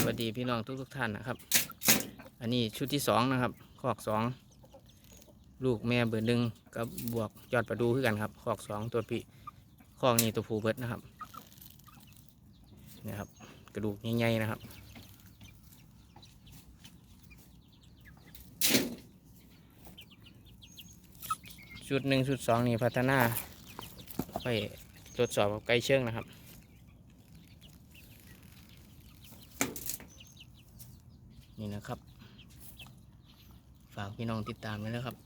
สวัสดีพี่น้องทุกทุกท่านนะครับ อันนี้ชุดที่สองนะครับคอกสองลูกแม่เบอร์หนึ่งกับบวกยอดประดูขึ้นกันครับคอกสองตัวพี่คอกนี้ตัวผูเบิร์ดนะครับนี่ครับ กระดูกใหญ่ๆนะครับชุดหนึ่งชุดสองนี่พัฒนาไปตรวจสอบกับไกลเชิงนะครับ นี่นะครับ ฝากพี่น้องติดตามด้วยนะครับ